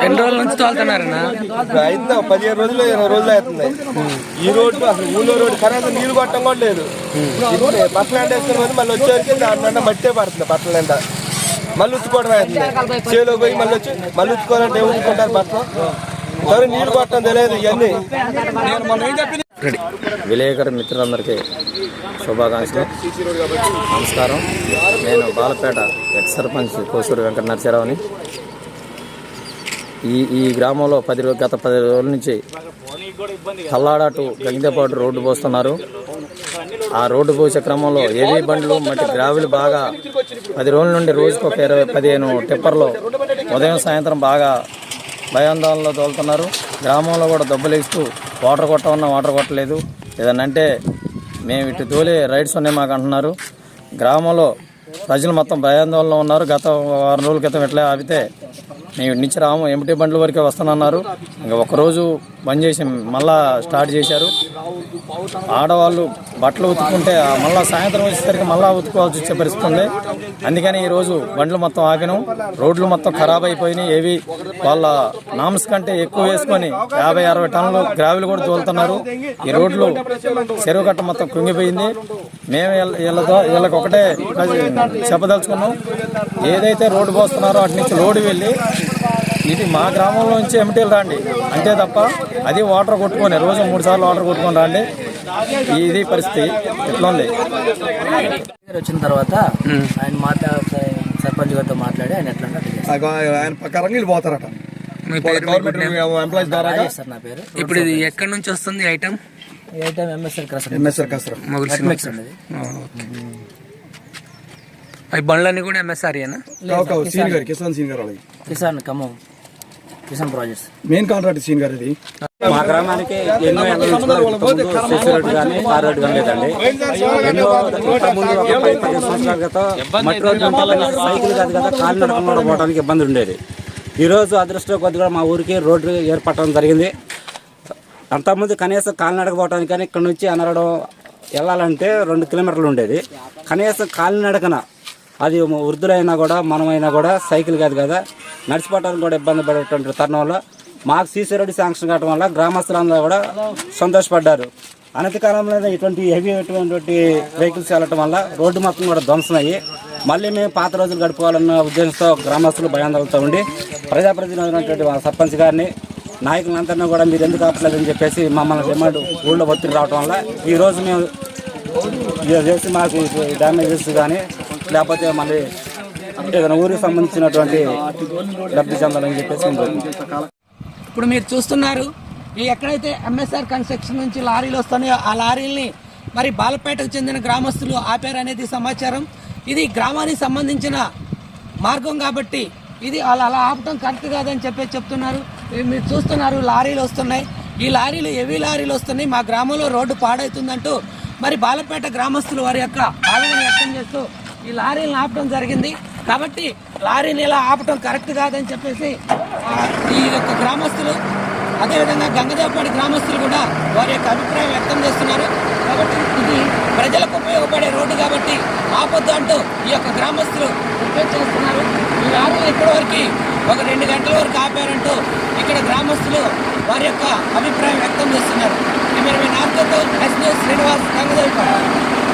ఎన్ని రోజుల నుంచి తోలుతున్నారన్నా. పదిహేను రోజులు ఇరవై రోజులు అవుతుంది. ఈ రోడ్డు అసలు ఊళ్ళో రోడ్డు కనీసం నీళ్ళు కొట్టడం కూడా లేదు. బట్టలు ఎండ వేసుకుని మళ్ళీ వచ్చేసరికి దాని నిండా మట్టే పడుతుంది బట్టలు నిండా మళ్ళీ ఉత్తుకోవడం అవుతుంది చేలో పోయి మళ్ళీ వచ్చి మళ్ళీ ఉత్తుకోవాలంటే ఉత్తుకుంటారు బట్టలు సరే నీళ్ళు కొట్టడం తెలియదు ఇవన్నీ. రెడీ. విలేకరు మిత్రులందరికీ శుభాకాంక్షలు. నమస్కారం. నేను బాలపేట ఎక్స్ సర్పంచ్ కోసూరు వెంకట నరసరావుని ఈ ఈ గ్రామంలో పది రో- గత పది రోజుల నుంచి కల్లాడ టు రోడ్డు పోస్తున్నారు. ఆ రోడ్డు పోసే క్రమంలో ఏవీ బండ్లు మట్టి గ్రావిలు బాగా పది రోజుల నుండి రోజుకు ఒక ఇరవై పదిహేను టిప్పర్లో ఉదయం సాయంత్రం బాగా భయాందోళనలో తోలుతున్నారు. గ్రామంలో కూడా దెబ్బలేస్తూ వాటర్ కొట్టమన్నా వాటర్ కొట్టలేదు. ఏదన్నంటే మేము ఇటు తోలే రైడ్స్ ఉన్నాయి మాకు అంటున్నారు. గ్రామంలో ప్రజలు మొత్తం భయాందోళనలో ఉన్నారు. గత వారం రోజుల క్రితం ఇట్లా ఆపితే మేము ఇటు నుంచి రాము. ఎంటీ బండ్ల వరకే వస్తానన్నారు. ఇంకా ఒకరోజు బంద్ చేసి మళ్ళా స్టార్ట్ చేశారు. ఆడవాళ్ళు బట్టలు ఉతుకుంటే మళ్ళీ సాయంత్రం వచ్చేసరికి మళ్ళా ఉతుకోవాల్సి వచ్చే పరిస్థితి ఉంది. అందుకని ఈరోజు బండ్లు మొత్తం ఆగను. రోడ్లు మొత్తం ఖరాబ్ అయిపోయినాయి. ఏవి వాళ్ళ నామ్స్ కంటే ఎక్కువ వేసుకొని యాభై అరవై టన్నులు గ్రావెలు కూడా తోలుతున్నారు. ఈ రోడ్లు చెరువు కట్ట మొత్తం కుంగిపోయింది. మేము వీళ్ళతో వీళ్ళకి ఒకటే చెప్పదలుచుకున్నాం. ఏదైతే రోడ్డు పోస్తున్నారో అటు నుంచి రోడ్డు వెళ్ళి ఇది మా గ్రామంలో నుంచి ఎంటీలు రండి. అంతే తప్ప అది వాటర్ కొట్టుకొని రోజు మూడు సార్లు వాటర్ కొట్టుకొని రండి. ఇది పరిస్థితి. ఎట్లా ఉంది? వచ్చిన తర్వాత ఆయన మాట్లా సర్పంచ్ గారితో మాట్లాడి ఆయన ఎట్లా. ఆయన ప్రకారంగా వీళ్ళు పోతారట. సార్ నా పేరు. ఇప్పుడు ఇది ఎక్కడి నుంచి వస్తుంది ఐటమ్ ఈ ఐటమ్ ఎంఎస్ఆర్ ఎంఎస్ఆర్ కసరం అవి బండ్లన్నీ కూడా garu Kisan. Kisan Khammam. Kisan projects. Main contract scene గారు ఇది. మా గ్రామానికి ఎన్నో ఏళ్ళ నుంచి కూడా ఇంతకుముందు సిసి రోడ్డు కానీ తార్ రోడ్డు కానీ లేదండి. ఎన్నో ఇంతకుముందు ఒక పది పదిహేను సంవత్సరాల క్రితం మట్టి రోడ్డు సైకిల్ కాదు కదా కాలు నడకుండా పోవడానికి ఇబ్బంది ఉండేది. ఈరోజు అదృష్టం కొద్దిగా మా ఊరికి రోడ్డు ఏర్పడటం జరిగింది. అంతకుముందు కనీసం కాలినడక పోవడానికి కానీ ఇక్కడ నుంచి అనరడం వెళ్ళాలంటే రెండు కిలోమీటర్లు ఉండేది. కనీసం కాలినడకన అది వృద్ధులైనా కూడా మనమైనా కూడా సైకిల్ కాదు కదా. నడిచిపోవడానికి కూడా ఇబ్బంది పడేటువంటి తరుణంలో మాకు సీసీ రోడ్డు శాంక్షన్ కావడం వల్ల గ్రామస్తులందరూ కూడా సంతోషపడ్డారు. అనతి కాలంలో ఇటువంటి హెవీ అటువంటి వెహికల్స్ వెళ్ళటం వల్ల రోడ్డు మొత్తం కూడా ధ్వంసమయ్యి మళ్ళీ మేము పాత రోజులు గడుపుకోవాలన్న ఉద్దేశంతో గ్రామస్తులు భయాందోళనతో ఉండి ప్రజాప్రతినిధులైనటువంటి సర్పంచ్ గారిని నాయకులందరినీ కూడా మీరు ఎందుకు ఆపలేదని చెప్పేసి మమ్మల్ని డిమాండ్ ఊళ్ళో ఒత్తిడి రావడం వల్ల ఈరోజు మేము ఇది చేసి మాకు డ్యామేజెస్ కానీ లేకపోతే మళ్ళీ ఏదైనా ఊరికి సంబంధించినటువంటి డబ్బు చెందాలని చెప్పేసి ఇప్పుడు మీరు చూస్తున్నారు ఎక్కడైతే ఎంఎస్ఆర్ కన్స్ట్రక్షన్ నుంచి లారీలు వస్తున్నాయో ఆ లారీల్ని మరి బాలపేటకు చెందిన గ్రామస్తులు ఆపారనేది సమాచారం. ఇది గ్రామానికి సంబంధించిన మార్గం కాబట్టి ఇది అలా అలా ఆపటం కరెక్ట్ కాదని చెప్పేసి చెప్తున్నారు. మీరు చూస్తున్నారు లారీలు వస్తున్నాయి. ఈ లారీలు హెవీ లారీలు వస్తున్నాయి. మా గ్రామంలో రోడ్డు పాడవుతుందంటూ మరి బాలపేట గ్రామస్తులు వారి యొక్క ఆవేదన వ్యక్తం చేస్తూ ఈ లారీలను ఆపడం జరిగింది. కాబట్టి లారీని ఇలా ఆపటం కరెక్ట్ కాదని చెప్పేసి ఈ యొక్క గ్రామస్తులు అదేవిధంగా గంగదేవపాడి గ్రామస్తులు కూడా వారి యొక్క అభిప్రాయం వ్యక్తం చేస్తున్నారు. కాబట్టి ఇది ప్రజలకు ఉపయోగపడే రోడ్డు కాబట్టి ఆపొద్దు అంటూ ఈ యొక్క గ్రామస్తులు రిక్వెస్ట్ చేస్తున్నారు. ఈ లారీలు ఇప్పటివరకు ఒక రెండు గంటల వరకు ఆపారంటూ ఇక్కడ గ్రామస్తులు వారి యొక్క అభిప్రాయం వ్యక్తం చేస్తున్నారు. Cameraman ఆర్తో yes news Srinivas గంగదేవపాడు